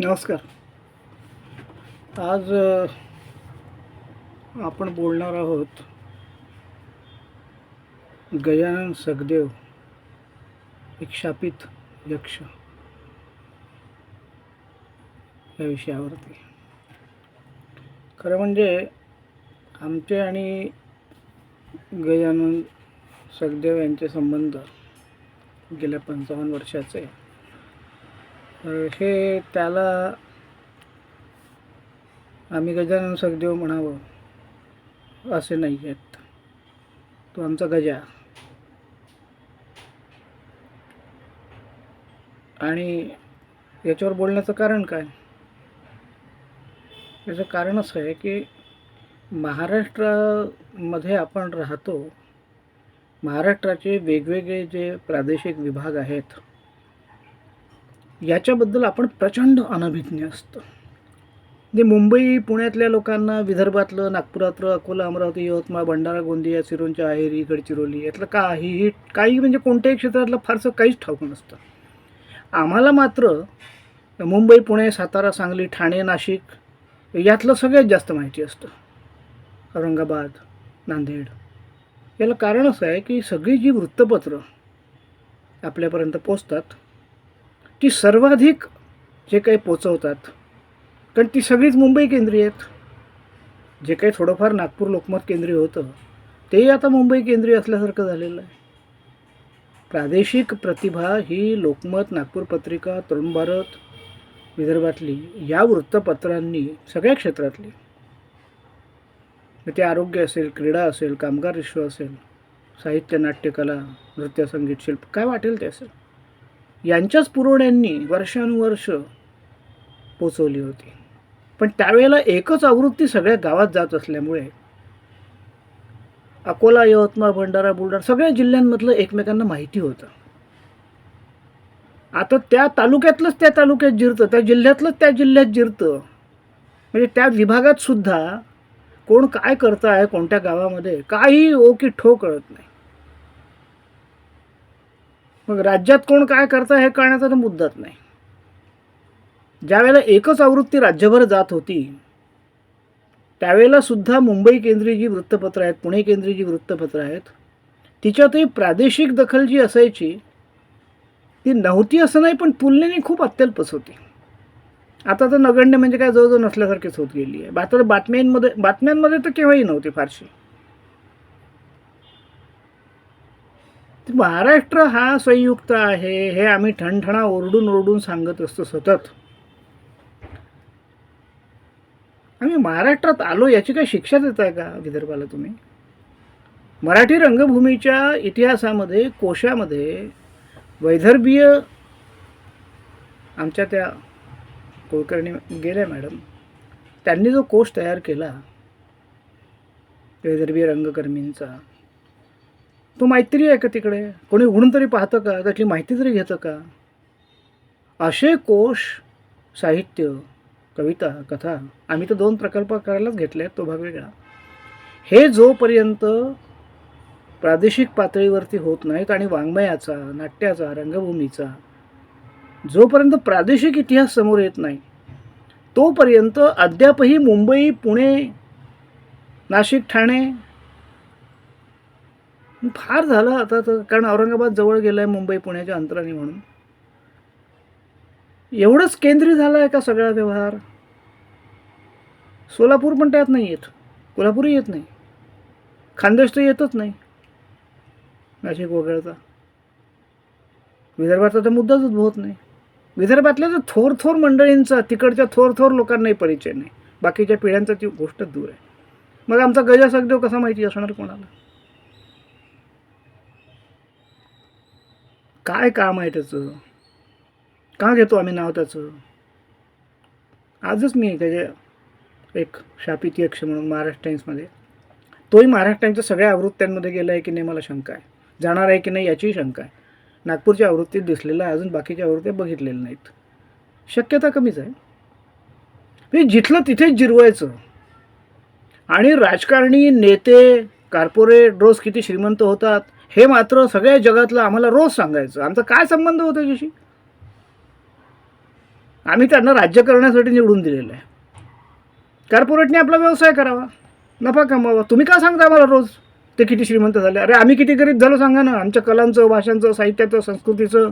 नमस्कार आज आपण बोलणार आहोत गजानन सखदेव एक शापित यक्ष या विषयावरती खरं म्हणजे आमचे आणि गजानन सखदेव यांचे संबंध गेल्या पंचावन्न वर्षाचे आहे. हे त्याला आम्ही गजानन सखदेव म्हणावं असे नाही आहेत. तो आमचा गजा. आणि याच्यावर बोलण्याचं कारण काय? याचं कारण असं आहे की महाराष्ट्रामध्ये आपण राहतो महाराष्ट्राचे वेगवेगळे जे प्रादेशिक विभाग आहेत याच्याबद्दल आपण प्रचंड अनभिज्ञ असतो. म्हणजे मुंबई पुण्यातल्या लोकांना विदर्भातलं नागपुरातलं अकोला अमरावती यवतमाळ भंडारा गोंदिया सिरोंच्या आहेरी गडचिरोली यातलं काहीही काही म्हणजे कोणत्याही क्षेत्रातलं फारसं काहीच ठाऊक नसतं. आम्हाला मात्र मुंबई पुणे सातारा सांगली ठाणे नाशिक यातलं सगळ्यात जास्त माहिती असतं. औरंगाबाद नांदेड. याला कारण असं आहे की सगळी जी वृत्तपत्रं आपल्यापर्यंत पोचतात ती सर्वाधिक जे काही पोचवतात कारण ती सगळीच मुंबई केंद्रीय आहेत. जे काही थोडंफार नागपूर लोकमत केंद्रीय होतं तेही आता मुंबई केंद्रीय असल्यासारखं झालेलं आहे. प्रादेशिक प्रतिभा ही लोकमत नागपूर पत्रिका तरुण भारत विदर्भातली या वृत्तपत्रांनी सगळ्या क्षेत्रातली. मग ते आरोग्य असेल क्रीडा असेल कामगार विश्व असेल साहित्य नाट्यकला नृत्य संगीत शिल्प काय वाटेल ते असेल. यांच्याच पुरवण्यांनी वर्षानुवर्ष पोचवली होती. पण त्यावेळेला एकच आवृत्ती सगळ्या गावात जात असल्यामुळे अकोला यवतमाळ भंडारा बुलढाणा सगळ्या जिल्ह्यांमधलं एकमेकांना माहिती होतं. आता त्या तालुक्यातलंच त्या तालुक्यात जिरतं त्या जिल्ह्यातलंच त्या जिल्ह्यात जिरतं. म्हणजे त्या विभागात सुद्धा कोण काय करत आहे कोणत्या गावामध्ये काही ओ की ठो कळत नाही. मग राज्यात कोण काय करतं हे कळण्याचा तर मुद्दाच नाही. ज्यावेळेला एकच आवृत्ती राज्यभर जात होती त्यावेळेला सुद्धा मुंबई केंद्रीय जी वृत्तपत्र आहेत पुणे केंद्रीय जी वृत्तपत्र आहेत तिच्यातही प्रादेशिक दखल जी असायची ती नव्हती असं नाही पण तुलनेने खूप अत्यल्पच होती. आता तर नगण्य म्हणजे काय जवळजवळ नसल्यासारखीच होत गेली आहे. मात्र बातम्यांमध्ये बातम्यांमध्ये तर केव्हाही नव्हती फारशी. महाराष्ट्र हा संयुक्त आहे हे आम्ही ठणठणा ओरडून ओरडून सांगत असतो सतत. आम्ही महाराष्ट्रात आलो याची काही शिक्षा देताय आहे का विदर्भाला तुम्ही? मराठी रंगभूमीच्या इतिहासामध्ये कोशामध्ये वैदर्भीय आमच्या त्या कुलकर्णी गेल्या मॅडम. त्यांनी जो कोश तयार केला वैदर्भीय रंगकर्मींचा तो मैत्री आहे का तिकडे? कोणी उघडून तरी पाहतं का? त्याची माहिती तरी घेतं का? असे कोश साहित्य कविता कथा आम्ही तर दोन प्रकल्प करायलाच घेतले आहेत तो भाग वेगळा. हे जोपर्यंत प्रादेशिक पातळीवरती होत नाहीत आणि वाङ्मयाचा नाट्याचा रंगभूमीचा जोपर्यंत प्रादेशिक इतिहास समोर येत नाही तोपर्यंत अद्यापही मुंबई पुणे नाशिक ठाणे फार झालं आता तर कारण औरंगाबाद जवळ गेलं आहे मुंबई पुण्याच्या अंतराने म्हणून. एवढंच केंद्रीय झालं आहे का सगळा व्यवहार? सोलापूर पण त्यात नाही येत. कोल्हापूरही येत नाही. खानदेश तर येतच नाही. नाशिक वगळता. विदर्भाचा तर मुद्दाच उद्भवत नाही. विदर्भातल्या तर थोर थोर मंडळींचा तिकडच्या थोर थोर लोकांनाही परिचय नाही. बाकीच्या पिढ्यांचा ती गोष्ट दूर आहे. मग आमचा गजा सगदेव कसा माहिती असणार कोणाला? काय काम आहे त्याचं? का घेतो आम्ही नाव त्याचं? आजच मी त्याच्या एक शापित यक्ष म्हणून महाराष्ट्र टाईम्समध्ये तोही महाराष्ट्र टाईमच्या सगळ्या आवृत्त्यांमध्ये गेला आहे की नाही मला शंका आहे. जाणार आहे की नाही याचीही शंका आहे. नागपूरच्या आवृत्तीत दिसलेला आहे अजून बाकीच्या आवृत्त्या बघितलेल्या नाहीत. शक्यता कमीच आहे. म्हणजे जिथलं तिथेच जिरवायचं. आणि राजकारणी नेते कार्पोरेट रोज किती श्रीमंत होतात हे मात्र सगळ्या जगातलं आम्हाला रोज सांगायचं. आमचा काय संबंध होता त्याच्याशी? आम्ही त्यांना राज्य करण्यासाठी निवडून दिलेलं आहे. कॉर्पोरेटने आपला व्यवसाय करावा. नफा कमावा तुम्ही का सांगता आम्हाला रोज? ते किती श्रीमंत झाले. अरे आम्ही किती गरीब झालो सांगा ना. आमच्या कलांचं भाषांचं साहित्याचं संस्कृतीचं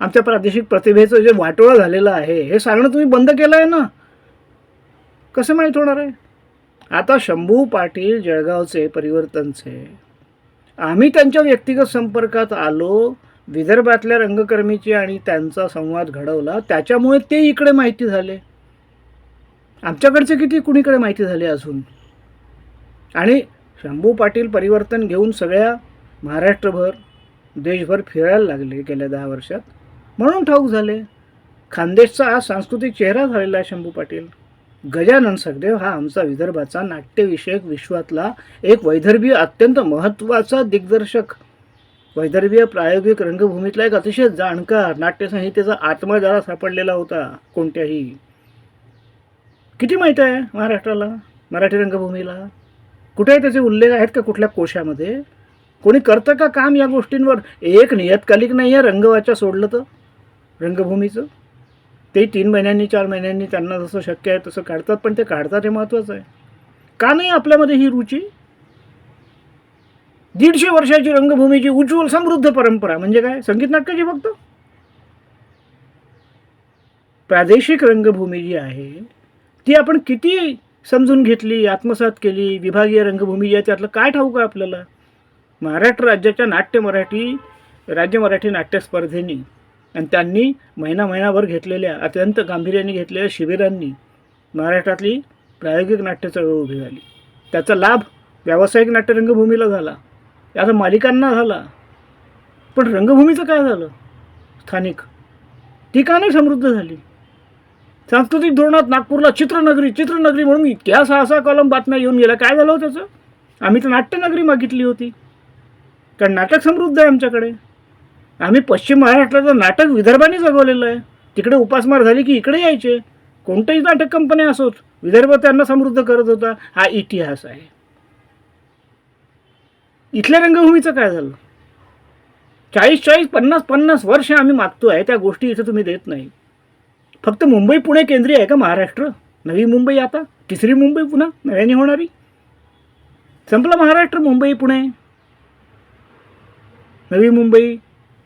आमच्या प्रादेशिक प्रतिभेचं जे वाटोळं झालेलं आहे हे सांगणं तुम्ही बंद केलं आहे ना? कसं माहीत होणार आहे? आता शंभू पाटील जळगावचे परिवर्तनचे. आम्ही त्यांच्या व्यक्तिगत संपर्कात आलो विदर्भातल्या रंगकर्मीची आणि त्यांचा संवाद घडवला त्याच्यामुळे ते इकडे माहिती झाले. आमच्याकडचे किती कुणीकडे माहिती झाले अजून? आणि शंभू पाटील परिवर्तन घेऊन सगळ्या महाराष्ट्रभर देशभर फिरायला लागले गेल्या दहा वर्षात. म्हणून ठाऊक झाले. खानदेशचा आज सांस्कृतिक चेहरा झालेला आहे शंभू पाटील. गजानन सखदेव हा आमचा विदर्भाचा नाट्यविषयक विश्वातला एक वैदर्भीय अत्यंत महत्त्वाचा दिग्दर्शक. वैदर्भीय प्रायोगिक रंगभूमीतला एक अतिशय जाणकार नाट्यसंहितेचा आत्मा ज्याला सापडलेला होता कोणत्याही. किती माहीत आहे महाराष्ट्राला? मराठी रंगभूमीला? कुठे त्याचे उल्लेख आहेत का कुठल्या कोशामध्ये? कोणी करतं का काम या गोष्टींवर? एक नियतकालिक नाही आहे रंगवाच्या सोडलं तर? रंगभूमीचं? ते तीन महिन्यांनी चार महिन्यांनी त्यांना जसं शक्य आहे तसं काढतात पण ते काढतात हे महत्त्वाचं आहे. का नाही आपल्यामध्ये ही रुची? दीडशे वर्षाची रंगभूमीची उज्ज्वल समृद्ध परंपरा म्हणजे काय? संगीत नाटकाची फक्त? प्रादेशिक रंगभूमी जी आहे ती आपण किती समजून घेतली आत्मसात केली विभागीय रंगभूमी जी आहे त्यातलं काय ठाऊक आहे आपल्याला? महाराष्ट्र राज्याच्या नाट्य मराठी राज्य मराठी नाट्य स्पर्धेनी आणि त्यांनी महिना महिनाभर घेतलेल्या अत्यंत गांभीर्याने घेतलेल्या शिबिरांनी महाराष्ट्रातली प्रायोगिक नाट्य चळवळ उभी झाली. त्याचा लाभ व्यावसायिक नाट्य रंगभूमीला झाला. आता मालिकांना झाला. पण रंगभूमीचं काय झालं? स्थानिक ती का नाही समृद्ध झाली. सांस्कृतिक धोरणात नागपूरला चित्रनगरी चित्रनगरी म्हणून इतक्या सहा सहा कॉलम बातम्या येऊन गेल्या. काय झालं होतं त्याचं? आम्ही तर नाट्यनगरी मागितली होती. कारण नाटक समृद्ध आहे आमच्याकडे. आम्ही पश्चिम महाराष्ट्राचं नाटक विदर्भाने जगवलेलं आहे. तिकडे उपासमार झाली की इकडे यायचे. कोणत्याही नाटक कंपन्या असोत विदर्भ त्यांना समृद्ध करत होता. हा इतिहास आहे. इथल्या रंगभूमीचं काय झालं? चाळीस चाळीस पन्नास पन्नास वर्ष आम्ही मागतो आहे त्या गोष्टी इथं तुम्ही देत नाही. फक्त मुंबई पुणे केंद्रीय आहे का महाराष्ट्र? नवी मुंबई आता? तिसरी मुंबई पुन्हा? नव्याने होणारी? संपलं महाराष्ट्र मुंबई पुणे. नवी मुंबई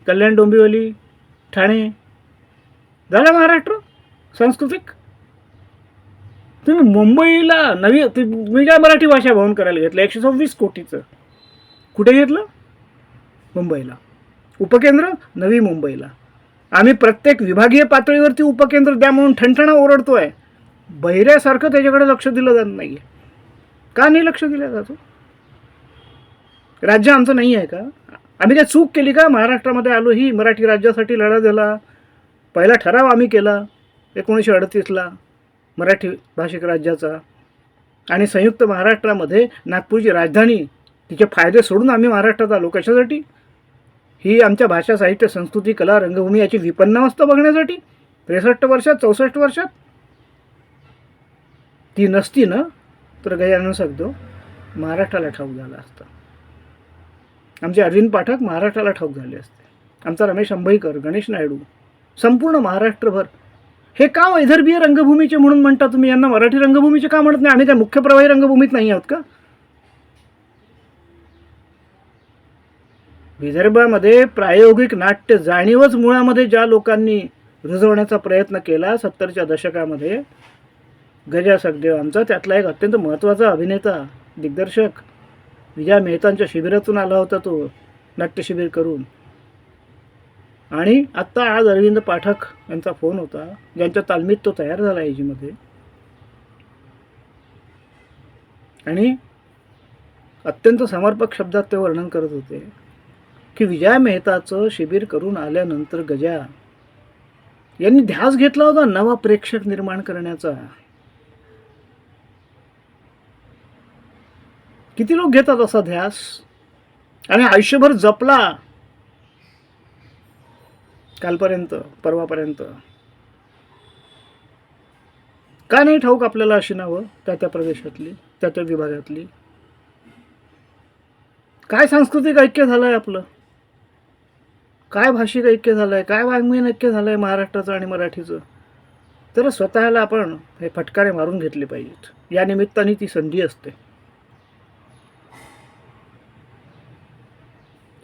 कल्याण डोंबिवली ठाणे. झालं महाराष्ट्र? सांस्कृतिक? तुम्ही मुंबईला नवी तुम्ही काय मराठी भाषा भवन करायला घेतलं? एकशे सव्वीस कोटीचं. कुठे घेतलं? मुंबईला. उपकेंद्र? नवी मुंबईला. आम्ही प्रत्येक विभागीय पातळीवरती उपकेंद्र द्या म्हणून ठणठणा ओरडतो आहे बहिऱ्यासारखं त्याच्याकडे लक्ष दिलं जात नाही आहे का नाही लक्ष दिलं जातो? राज्य आमचं नाही आहे का? आम्ही काय चूक केली का? महाराष्ट्रामध्ये आलो ही मराठी राज्यासाठी लढा दिला पहिला ठराव आम्ही केला एकोणीसशे अडतीसला मराठी भाषिक राज्याचा. आणि संयुक्त महाराष्ट्रामध्ये नागपूरची राजधानी तिचे फायदे सोडून आम्ही महाराष्ट्रात आलो. कशासाठी? ही आमच्या भाषा साहित्य संस्कृती कला रंगभूमी याची विपन्नावस्था बघण्यासाठी. त्रेसष्ट वर्षात चौसष्ट वर्षात. ती नसती ना? तर गजानन सांगतो महाराष्ट्राला ठाऊक झाला असता. आमचे अरविंद पाठक महाराष्ट्राला ठाऊक झाले असते. आमचा रमेश अंबईकर गणेश नायडू संपूर्ण महाराष्ट्रभर. हे का हो वैदर्भीय रंगभूमीचे म्हणून म्हणता तुम्ही? यांना मराठी रंगभूमीचे का म्हणत नाही? आम्ही त्या मुख्य प्रवाही रंगभूमीत नाही आहोत का? विदर्भामध्ये प्रायोगिक नाट्य जाणीवच मुळामध्ये ज्या लोकांनी रुजवण्याचा प्रयत्न केला सत्तरच्या दशकामध्ये गजा सखदेव आमचा त्यातला एक अत्यंत महत्त्वाचा अभिनेता दिग्दर्शक विजया मेहतांच्या शिबिरातून आला होता तो नाट्यशिबिर करून. आणि आत्ता आज अरविंद पाठक यांचा फोन होता ज्यांच्या तालमीत तो तयार झाला एजीमध्ये आणि अत्यंत समर्पक शब्दात ते वर्णन करत होते की विजया मेहताचं शिबिर करून आल्यानंतर गजा यांनी ध्यास घेतला होता नवा प्रेक्षक निर्माण करण्याचा. किती लोक घेतात असा ध्यास? आणि आयुष्यभर जपला? कालपर्यंत परवापर्यंत. का नाही ठाऊक आपल्याला अशी नावं? त्या त्या प्रदेशातली त्या त्या विभागातली. काय सांस्कृतिक ऐक्य झालं आहे आपलं? काय भाषिक ऐक्य झालं आहे काय वाङ्मयीन ऐक्य झालं आहे महाराष्ट्राचं आणि मराठीचं? तर स्वतःला आपण हे फटकारे मारून घेतले पाहिजेत. या निमित्ताने ती संधी असते.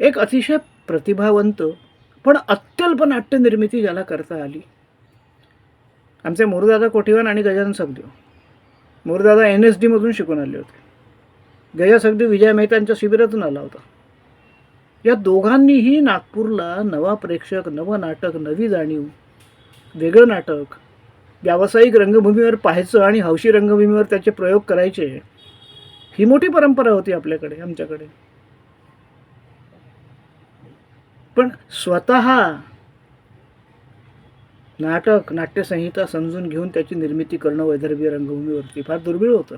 एक अतिशय प्रतिभावंत पण अत्यल्प नाट्यनिर्मिती ज्याला करता आली. आमचे मोरदादा कोठीवान आणि गजानन सगदेव. मोरदादा एन एस डीमधून शिकून आले होते. गजा सगदेव विजय मेहतांच्या शिबिरातून आला होता. या दोघांनीही नागपूरला नवा प्रेक्षक नवं नाटक नवी जाणीव वेगळं नाटक व्यावसायिक रंगभूमीवर पाहायचं आणि हौशी रंगभूमीवर त्याचे प्रयोग करायचे ही मोठी परंपरा होती आपल्याकडे आमच्याकडे. पण स्वत नाटक नाट्यसंहिता समजून घेऊन त्याची निर्मिती करणं वैदर्भीय रंगभूमीवरती फार दुर्मिळ होतं.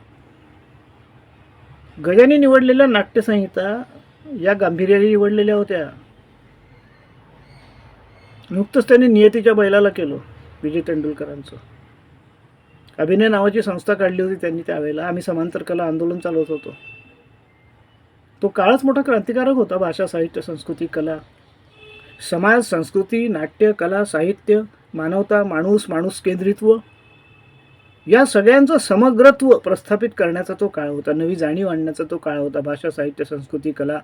गजाने निवडलेल्या नाट्यसंहिता या गांभीर्याने निवडलेल्या होत्या. नुकतंच त्यांनी नियतीच्या बैलाला केलं विजय तेंडुलकरांचं. अभिनय नावाची संस्था काढली होती त्यांनी त्यावेळेला. आम्ही समांतर कला आंदोलन चालवत होतो. तो काळच मोठा क्रांतिकारक होता. भाषा साहित्य संस्कृती कला. समाज संस्कृती नाट्य कला साहित्य मानवता माणूस माणूस केंद्रित्व या सगळ्यांचं समग्रत्व प्रस्थापित करण्याचा तो काळ होता. नवी जाणीव आणण्याचा तो काळ होता. भाषा साहित्य संस्कृती कला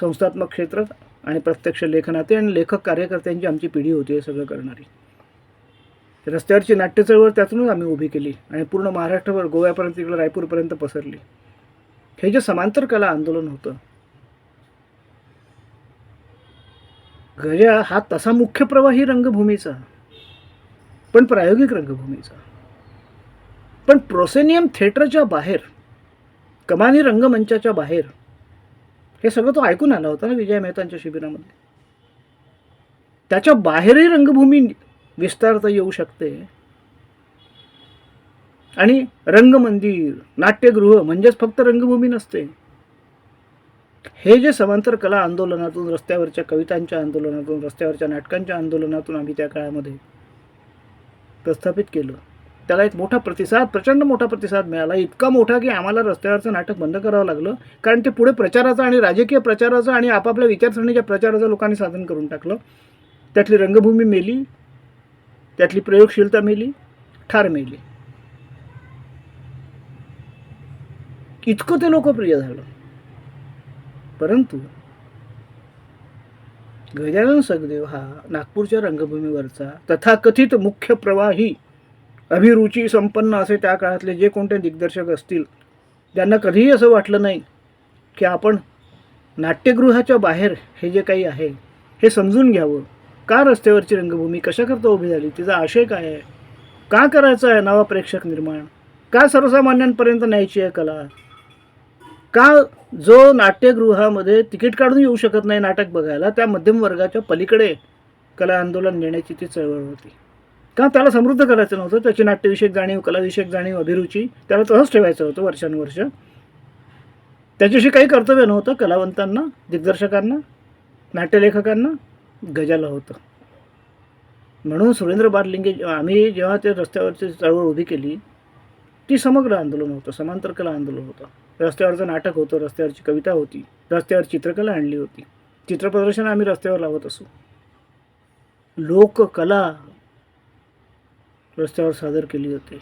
संस्थात्मक क्षेत्र आणि प्रत्यक्ष लेखनाते आणि लेखक कार्यकर्त्यांची आमची पिढी होती हे सगळं करणारी. रस्त्यावरची नाट्य चळवळ त्यातूनच आम्ही उभी केली आणि पूर्ण महाराष्ट्रभर गोव्यापर्यंत इकडं रायपूरपर्यंत पसरली. हे जे समांतर कला आंदोलन होतं गजा हा तसा मुख्य प्रवाही रंगभूमीचा. पण प्रायोगिक रंगभूमीचा. पण प्रोसेनियम थिएटरच्या बाहेर कमानी रंगमंचाच्या बाहेर हे सगळं तो ऐकून आला होता ना विजय मेहतांच्या शिबिरामध्ये. त्याच्या बाहेरही रंगभूमी विस्तारता येऊ शकते. आणि रंगमंदिर नाट्यगृह म्हणजेच फक्त रंगभूमी नसते. हे जे समांतर कला आंदोलनातून रस्त्यावरच्या कवितांच्या आंदोलनातून रस्त्यावरच्या नाटकांच्या आंदोलनातून आम्ही त्या काळामध्ये प्रस्थापित केलं. त्याला एक मोठा प्रतिसाद प्रचंड मोठा प्रतिसाद मिळाला. इतका मोठा की आम्हाला रस्त्यावरचं नाटक बंद करावं लागलं. कारण ते पुढे प्रचाराचं आणि राजकीय प्रचाराचं आणि आपापल्या विचारसरणीच्या प्रचाराचं लोकांनी साधन करून टाकलं. त्यातली रंगभूमी मेली. त्यातली प्रयोगशीलता मेली. ठार मेली. इतकं ते लोकप्रिय झालं. परंतु गजानन सगदेव हा नागपूरच्या रंगभूमीवरचा तथाकथित मुख्य प्रवाही अभिरुची संपन्न असे त्या काळातले जे कोणते दिग्दर्शक असतील त्यांना कधीही असं वाटलं नाही की आपण नाट्यगृहाच्या बाहेर हे जे काही आहे हे समजून घ्यावं. का रस्त्यावरची रंगभूमी कशाकरता उभी झाली तिचा आशय काय आहे? का करायचा आहे नवा प्रेक्षक निर्माण? का सर्वसामान्यांपर्यंत न्यायची आहे कला? का जो नाट्यगृहामध्ये तिकीट काढून येऊ शकत नाही नाटक बघायला त्या मध्यम वर्गाच्या पलीकडे कला आंदोलन नेण्याची ती चळवळ होती. का त्याला समृद्ध करायचं नव्हतं? त्याची नाट्यविषयक जाणीव कलाविषयक जाणीव अभिरुची त्याला तसंच ठेवायचं होतं वर्षानुवर्ष. त्याच्याशी काही कर्तव्य नव्हतं कलावंतांना दिग्दर्शकांना नाट्यलेखकांना गजाला होतं. म्हणून सुरेंद्र बारलिंगे आम्ही जेव्हा ते रस्त्यावरची चळवळ उभी केली ती समग्र आंदोलन होतं समांतर कला आंदोलन होतं. रस्त्यावरचं नाटक होतं रस्त्यावरची कविता होती रस्त्यावर चित्रकला आणली होती. चित्रप्रदर्शन आम्ही रस्त्यावर लावत असू. लोककला रस्त्यावर सादर केली जाते.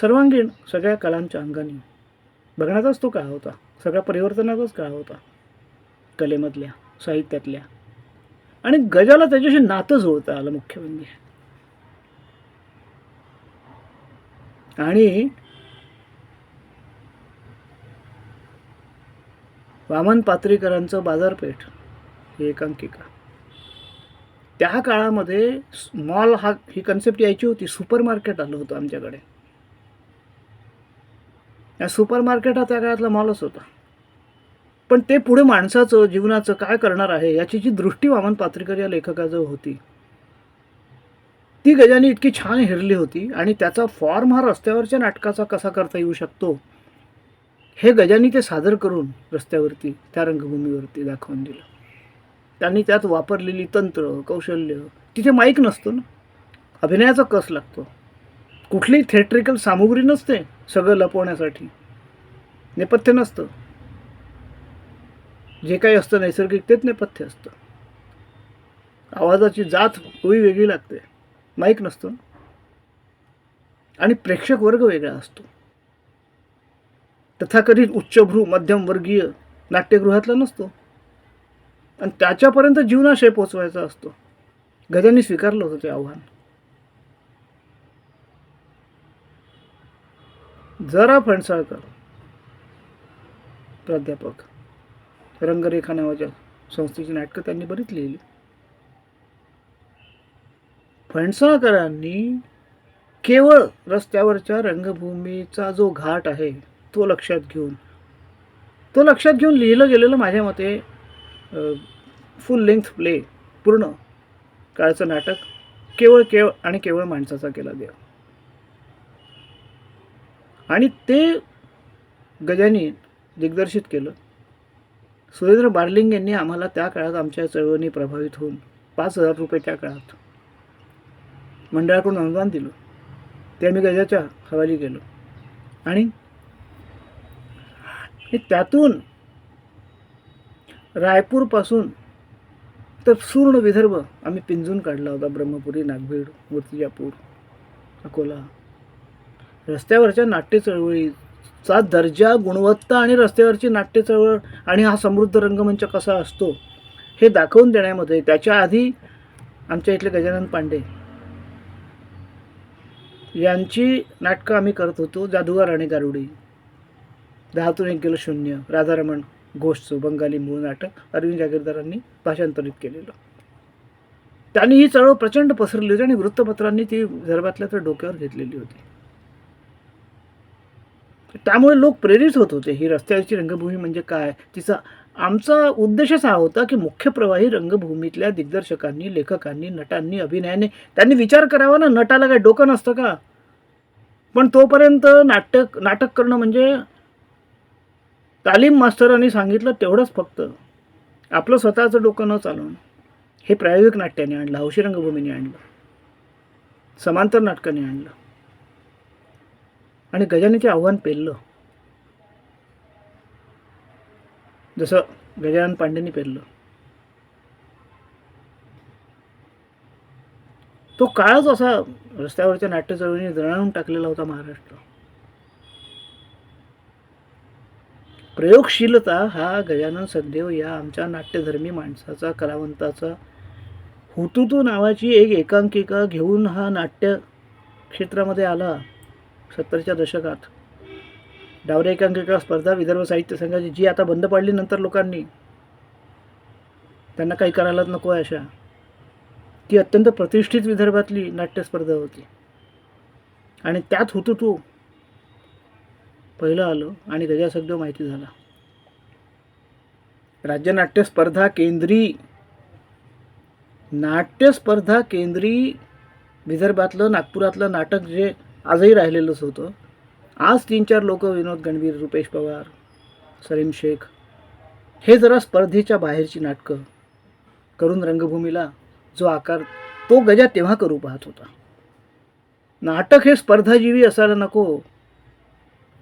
सर्वांगीण सगळ्या कलांच्या अंगाने. बघण्याचाच तो काळ होता. सगळ्या परिवर्तनाचाच काळ होता. कलेमधल्या साहित्यातल्या. आणि गजाला त्याच्याशी नातं जुळतं आलं मुख्य म्हणजे आणि वामन पात्रीकरांचं बाजारपेठ ही एकांकिका. त्या काळामध्ये मॉल हा ही कन्सेप्ट यायची होती. सुपर मार्केट आलं होतं आमच्याकडे. या सुपर मार्केट हा त्या काळातला मॉलच होता. पण ते पुढे माणसाचं जीवनाचं काय करणार आहे याची जी दृष्टी वामन पात्रीकर या लेखकाजवळ होती ती गजानी इतकी छान हिरली होती आणि त्याचा फॉर्म हा रस्त्यावरच्या नाटकाचा कसा करता येऊ शकतो हे गजानी ते सादर करून रस्त्यावरती त्या रंगभूमीवरती दाखवून दिलं. त्यांनी त्यात वापरलेली तंत्र कौशल्य तिथे माईक नसतो ना. अभिनयाचा कस लागतो? कुठलीही थिएट्रिकल सामुग्री नसते सगळं लपवण्यासाठी. नेपथ्य नसतं. जे काही असतं नैसर्गिक तेच नेपथ्य असतं. आवाजाची जात कोळी वेगळी लागते. माईक नसतो आणि प्रेक्षक वर्ग वेगळा असतो. तथाकथित उच्चभ्रू मध्यमवर्गीय नाट्यगृहातला नसतो. आणि त्याच्यापर्यंत जीवनाशय पोचवायचा असतो. गजांनी स्वीकारलं होतं ते आव्हान. जरा फणसाळकर प्राध्यापक. रंगरेखा नावाच्या संस्थेची नाटकं त्यांनी बरीच लिहिली. फणसाळकरांनी केवळ रस्त्यावरच्या रंगभूमीचा जो घाट आहे तो लक्षात घेऊन. तो लक्षात घेऊन लिहिलं गेलेलं माझ्या मते फुल लेंथ प्ले पूर्ण काळचं नाटक केवळ केवळ आणि केवळ माणसाचा केला देव. आणि ते गजानी दिग्दर्शित केलं. सुरेंद्र बार्लिंग यांनी आम्हाला त्या काळात आमच्या चळवळीने प्रभावित होऊन पाच हजार रुपये त्या काळात मंडळाकडून अनुदान दिलं. ते आम्ही गजाच्या हवाली गेलो आणि त्यातून रायपूरपासून तर पूर्ण विदर्भ आम्ही पिंजून काढला होता ब्रह्मपुरी नागभीड मूर्तिजापूर अकोला. रस्त्यावरच्या नाट्य चळवळीचा दर्जा गुणवत्ता आणि रस्त्यावरची नाट्य चळवळ आणि हा समृद्ध रंगमंच कसा असतो हे दाखवून देण्यामध्ये त्याच्या आधी आमच्या इथले गजानन पांडे यांची नाटकं आम्ही करत होतो जादूगार आणि गारुडी. दहातून एक गेलं शून्य. राधारमण घोषचं बंगाली मूळ नाटक अरविंद जागीरदारांनी भाषांतरित केलेलं. त्यांनी ही चळवळ प्रचंड पसरली होती आणि वृत्तपत्रांनी ती धर्मातल्या तर डोक्यावर घेतलेली होती. त्यामुळे लोक प्रेरित होत होते. ही रस्त्याची रंगभूमी म्हणजे काय? तिचा आमचा उद्देशच हा होता की मुख्य प्रवाही रंगभूमीतल्या दिग्दर्शकांनी लेखकांनी नटांनी अभिनयाने त्यांनी विचार करावा ना नटाला काय डोकं नसतं का? पण तोपर्यंत नाटक नाटक करणं म्हणजे तालीम मास्तरांनी सांगितलं तेवढंच फक्त. आपलं स्वतःचं डोकं न चालवणं हे प्रायोगिक नाट्याने आणलं हौशी रंगभूमीने आणलं. समांतर नाटकाने आणलं. आणि गजाननचे आव्हान पेललं. जसं गजानन पांडेंनी पेरलं तो काळच असा रस्त्यावरच्या नाट्य चळवळीने दणाणून टाकलेला होता महाराष्ट्र. प्रयोगशीलता हा गजानन सखदेव या आमच्या नाट्यधर्मी माणसाचा कलावंताचा हुतुतू नावाची एक एकांकिका घेऊन हा नाट्य क्षेत्रामध्ये आला सत्तरच्या दशकात. डावरे एकांकिका स्पर्धा विदर्भ साहित्य संघाची जी आता बंद पाडली नंतर लोकांनी. त्यांना काही करायलाच नको आहे अशा. ती अत्यंत प्रतिष्ठित विदर्भातली नाट्यस्पर्धा होती. आणि त्यात हुतुतू तू पहिलं आलो आणि गजा सगळं माहिती झाला. राज्य नाट्य स्पर्धा केंद्री नाट्यस्पर्धा केंद्री विदर्भातलं नागपुरातलं नाटक जे आजही राहिलेलंच होतं. आज तीन चार लोक विनोद गणवीर रुपेश पवार सलीम शेख हे जरा स्पर्धेच्या बाहेरची नाटकं करून रंगभूमीला जो आकार तो गजा तेव्हा करू पाहत होता. नाटक हे स्पर्धाजीवी असायला नको.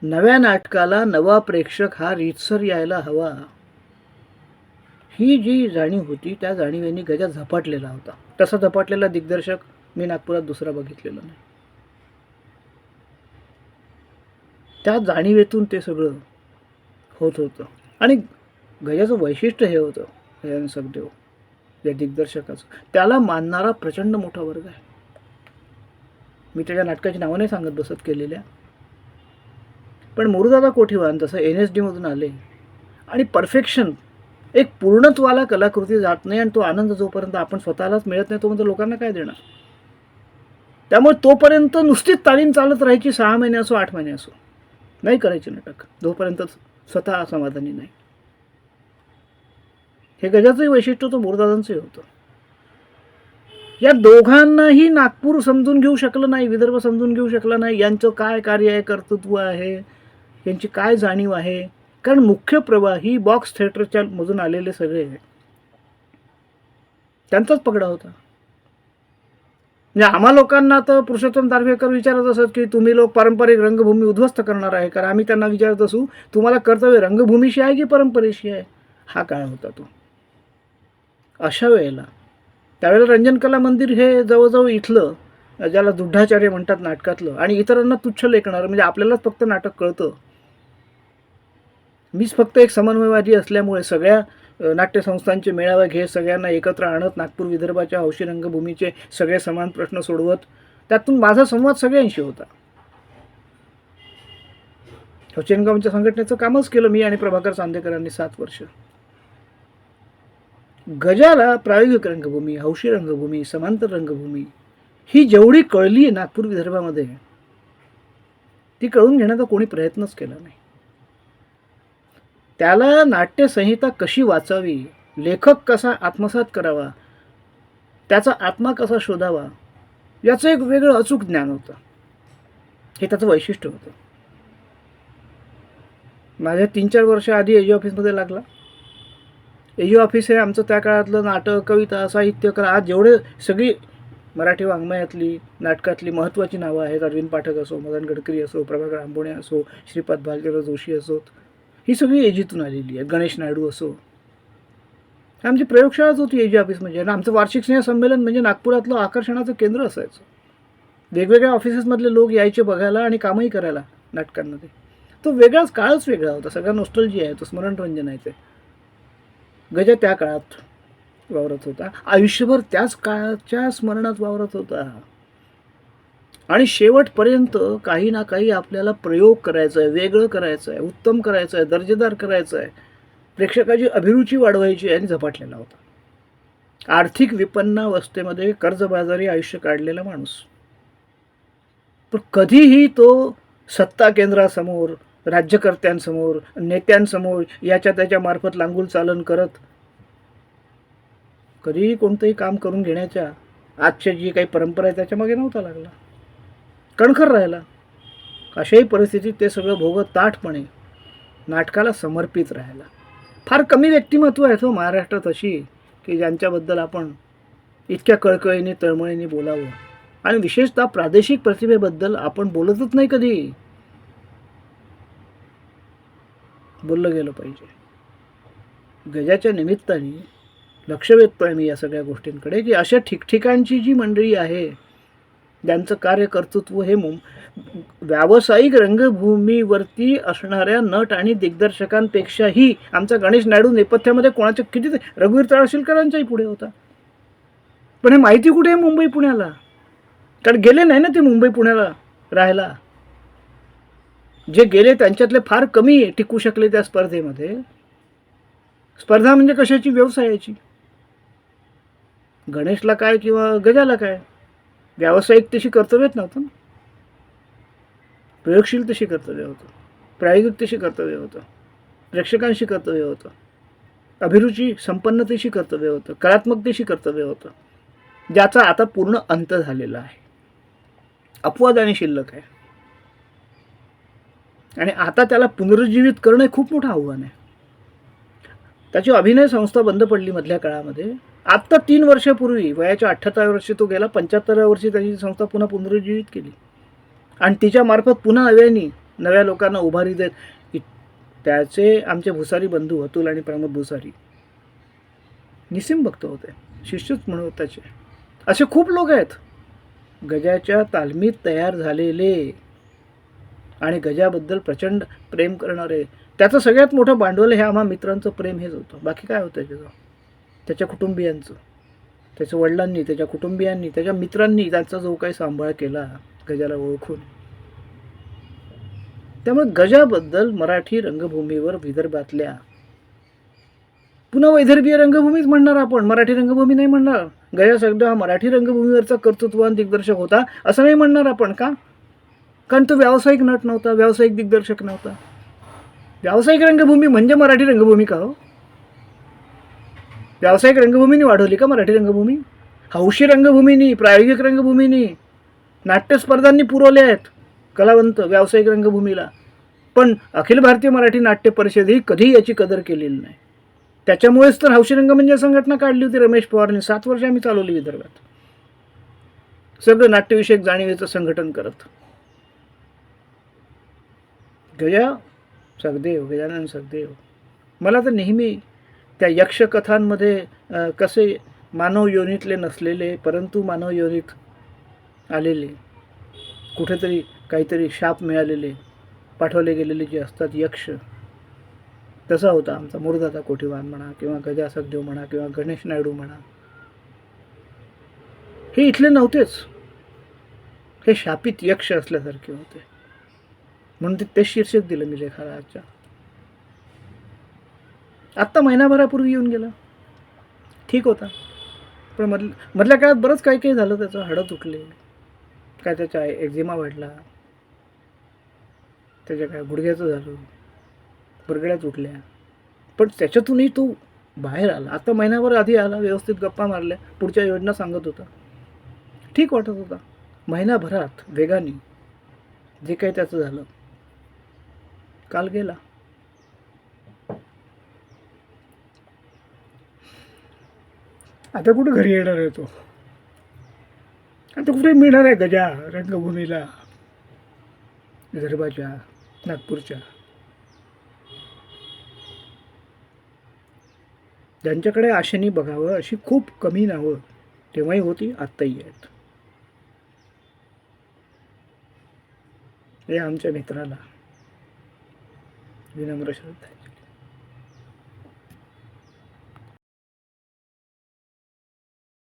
नव्या नाटकाला नवा प्रेक्षक हा रीतसर यायला हवा. ही जी जाणीव होती त्या जाणीवेने गजा झपाटलेला होता. तसा झपाटलेला दिग्दर्शक मी नागपुरात दुसरा बघितलेला नाही. त्या जाणीवेतून ते सगळं होत होतं. आणि गजाचं वैशिष्ट्य हे होतं गजान सखदेव या दिग्दर्शकाचं. त्याला मानणारा प्रचंड मोठा वर्ग आहे. मी त्याच्या नाटकाची नावं नाही सांगत बसत केलेल्या. पण मुरुदादा कोठीवान तसं एन एस डीमधून आले. आणि परफेक्शन एक पूर्णत्वाला कलाकृती जात नाही आणि तो आनंद जोपर्यंत आपण स्वतःलाच मिळत नाही तोपर्यंत लोकांना काय देणार? त्यामुळे तोपर्यंत नुसतीच तालीम चालत राहायची सहा महिने असो आठ महिने असो नाही करायची नाटक. जोपर्यंत स्वतः समाधानी नाही. हे गजाचंही वैशिष्ट्य तो मुरदादांचंही होतं. या दोघांनाही नागपूर समजून घेऊ शकलं नाही विदर्भ समजून घेऊ शकला नाही यांचं काय कार्य आहे कर्तृत्व आहे? यांची काय जाणीव आहे? कारण मुख्य प्रवाह ही बॉक्स थिएटरच्या मधून आलेले सगळे त्यांचाच पगडा होता. म्हणजे आम्हा लोकांना तर पुरुषोत्तम दारव्हेकर विचारत असत की तुम्ही लोक पारंपरिक रंगभूमी उद्ध्वस्त करणार आहे. कारण आम्ही त्यांना विचारत असू तुम्हाला कर्तव्य रंगभूमीशी आहे की परंपरेशी आहे? हा काळ होता तो. अशा वेळेला त्यावेळेला रंजन कला मंदिर हे जवळजवळ इथलं ज्याला दुड्ढाचार्य म्हणतात नाटकातलं आणि इतरांना तुच्छ लेखणार म्हणजे आपल्यालाच फक्त नाटक कळतं. मीच फक्त एक समन्वयवादी असल्यामुळे सगळ्या नाट्यसंस्थांचे मेळावे घेत सगळ्यांना एकत्र आणत नागपूर विदर्भाच्या हौशी रंगभूमीचे सगळे समान प्रश्न सोडवत त्यातून माझा संवाद सगळ्यांशी होता. हौशी रंगभूमीच्या संघटनेचं कामच केलं मी आणि प्रभाकर चांदेकरांनी सात वर्ष. गजाला प्रायोगिक रंगभूमी हौशी रंगभूमी समांतर रंगभूमी ही जेवढी कळली आहे नागपूर विदर्भामध्ये ती कळून घेण्याचा कोणी प्रयत्नच केला नाही. त्याला नाट्यसंहिता कशी वाचावी? लेखक कसा आत्मसात करावा? त्याचा आत्मा कसा शोधावा? याचं एक वेगळं अचूक ज्ञान होतं. हे त्याचं वैशिष्ट्य होतं. माझ्या तीन चार वर्ष आधी एजी ऑफिसमध्ये लागला. एजी ऑफिस हे आमचं त्या काळातलं नाटक कविता साहित्य कला आज जेवढे सगळी मराठी वाङ्मयातली नाटकातली महत्त्वाची नावं आहेत. अरविंद पाठक असो मदन गडकरी असो प्रभाकर आंबोणे असो श्रीपाद भालचंद्र जोशी असोत. ही सगळी एजीतून आलेली आहेत गणेश नायडू असो. आमची प्रयोगशाळाच होती एजी ऑफिस म्हणजे. आणि आमचं वार्षिक स्नेह संमेलन म्हणजे नागपुरातलं आकर्षणाचं केंद्र असायचं. वेगवेगळ्या ऑफिसेसमधले लोक यायचे बघायला आणि कामही करायला नाटकांमध्ये. तो वेगळाच काळच वेगळा होता. सगळा नोस्टलजी आहे. तो स्मरणरंजन आहे ते. गजा त्या काळात वावरत होता. आयुष्यभर त्याच काळाच्या स्मरणात वावरत होता. आणि शेवटपर्यंत काही ना काही आपल्याला प्रयोग करायचा आहे वेगळं करायचं आहे उत्तम करायचं आहे दर्जेदार करायचं आहे प्रेक्षकाची अभिरुची वाढवायची आणि झपाटलेला होता. आर्थिक विपन्नावस्थेमध्ये कर्जबाजारी आयुष्य काढलेला माणूस. पण कधीही तो सत्ता केंद्रासमोर राज्यकर्त्यांसमोर नेत्यांसमोर याच्या त्याच्या मार्फत लांगूल चालन करत कधीही कोणतंही काम करून घेण्याच्या आजच्या जी काही परंपरा आहे त्याच्यामागे नव्हता लागला. कणखर राहिला. अशाही परिस्थितीत ते सगळं भोगत ताठपणे नाटकाला समर्पित राहायला फार कमी व्यक्तिमत्व आहेत हो महाराष्ट्रात अशी की ज्यांच्याबद्दल आपण इतक्या कळकळीने तळमळीने बोलावं. आणि विशेषतः प्रादेशिक प्रतिभेबद्दल आपण बोलतच नाही कधी. बोललं गेलं पाहिजे. गजाच्या निमित्ताने लक्ष वेधतोय मी या सगळ्या गोष्टींकडे की अशा ठिकठिकाणची जी मंडळी आहे ज्यांचं कार्यकर्तृत्व हे मुं व्यावसायिक रंगभूमीवरती असणाऱ्या नट आणि दिग्दर्शकांपेक्षाही आमचा गणेश नायडू नेपथ्यामध्ये कोणाच्या किती रघुवीर तळाशीलकरांच्याही पुढे होता. पण हे माहिती कुठे आहे मुंबई पुण्याला? कारण गेले नाही ना ते मुंबई पुण्याला राहायला. जे गेले त्यांच्यातले फार कमी टिकू शकले त्या स्पर्धेमध्ये. स्पर्धा म्हणजे कशाची? व्यवसायाची. गणेशला काय किंवा गजाला काय? व्यावसायिक तशी कर्तव्यच नव्हतं प्रयोगशील तशी कर्तव्य होतं. प्रायोगिक तशी कर्तव्य होतं. प्रेक्षकांशी कर्तव्य होतं. अभिरुची संपन्नतेशी कर्तव्य होतं. कलात्मकतेशी कर्तव्य होतं. ज्याचा आता पूर्ण अंत झालेला आहे. अपवाद आणि शिल्लक आहे. आणि आता त्याला पुनरुज्जीवित करणं खूप मोठं आव्हान आहे. त्याची अभिनय संस्था बंद पडली मधल्या काळामध्ये. आत्ता तीन वर्षापूर्वी वयाच्या अठ्ठ्याहत्तराव्या वर्षी तो गेला पंच्याहत्तराव्या वर्षी त्याची संस्था पुन्हा पुनरुज्जीवित केली. आणि तिच्यामार्फत पुन्हा नव्याने नव्या लोकांना उभारी देत त्याचे आमचे भुसारी बंधू अतुल आणि प्रमोद भुसारी. निसीम भक्त होते शिष्यच म्हणून त्याचे. असे खूप लोक आहेत. गजाच्या तालमीत तयार झालेले आणि गजाबद्दल प्रचंड प्रेम करणारे. त्याचं सगळ्यात मोठं भांडवल हे आम्हा मित्रांचं प्रेम हेच होतं. बाकी काय होतं त्याचं त्याच्या कुटुंबियांचं त्याच्या वडिलांनी त्याच्या कुटुंबियांनी त्याच्या मित्रांनी त्याचा जो काही सांभाळ केला गजाला ओळखून. त्यामुळे गजाबद्दल मराठी रंगभूमीवर विदर्भातल्या पुन्हा वैदर्भीय रंगभूमीच म्हणणार आपण मराठी रंगभूमी नाही म्हणणार. गजा सगळं हा मराठी रंगभूमीवरचा कर्तृत्ववान दिग्दर्शक होता असं नाही म्हणणार आपण का? कारण तो व्यावसायिक नट नव्हता व्यावसायिक दिग्दर्शक नव्हता. व्यावसायिक रंगभूमी म्हणजे मराठी रंगभूमी का हो? व्यावसायिक रंगभूमीने वाढवली का मराठी रंगभूमी? हौशी रंगभूमीनी प्रायोगिक रंगभूमीनी नाट्यस्पर्धांनी पुरवले आहेत कलावंत व्यावसायिक रंगभूमीला. पण अखिल भारतीय मराठी नाट्य परिषद ही कधी याची कदर केलेली नाही. त्याच्यामुळेच तर हौशी रंगमंच म्हणजे संघटना काढली होती रमेश पवारने. सात वर्ष आम्ही चालवली विदर्भात. सगळं नाट्यविषयक जाणीवेचं संघटन करत. गजा सगदेव गजानन सगदेव. मला तर नेहमी त्या यक्षकथांमध्ये कसे मानव योनीतले नसलेले परंतु मानव योनीत आलेले कुठेतरी काहीतरी शाप मिळालेले पाठवले गेलेले जे असतात यक्ष तसा होता आमचा मुरदाचा कोठीवान म्हणा किंवा गजासखदेव म्हणा किंवा गणेश नायडू म्हणा. हे इथले नव्हतेच. हे शापित यक्ष असल्यासारखे होते. म्हणून ते ते शीर्षक दिलं मी लेखाला आजच्या आत्ता महिनाभरापूर्वी येऊन गेला. ठीक होता. पण मध मधल्या काळात बरंच काही काही झालं त्याचं हाडं तुटले काय त्याच्या एक्झिमा वाढला. त्याच्या काय गुडघ्याचं झालं. बरगड्या तुटल्या पण त्याच्यातूनही तो बाहेर आला. आता महिनाभर आधी आला व्यवस्थित गप्पा मारल्या. पुढच्या योजना सांगत होता. ठीक वाटत होता. महिनाभरात वेगाने जे काही त्याचं झालं काल गेला. आता कुठं घरी येणार आहे तो? आता कुठे मिळणार आहे गजा रंगभूमीला? विदर्भाच्या नागपूरच्या? ज्यांच्याकडे आशेने बघावं अशी खूप कमी नावं तेव्हाही होती आत्ताही आहेत. हे आमच्या मित्राला. विनम्र श्रद्धा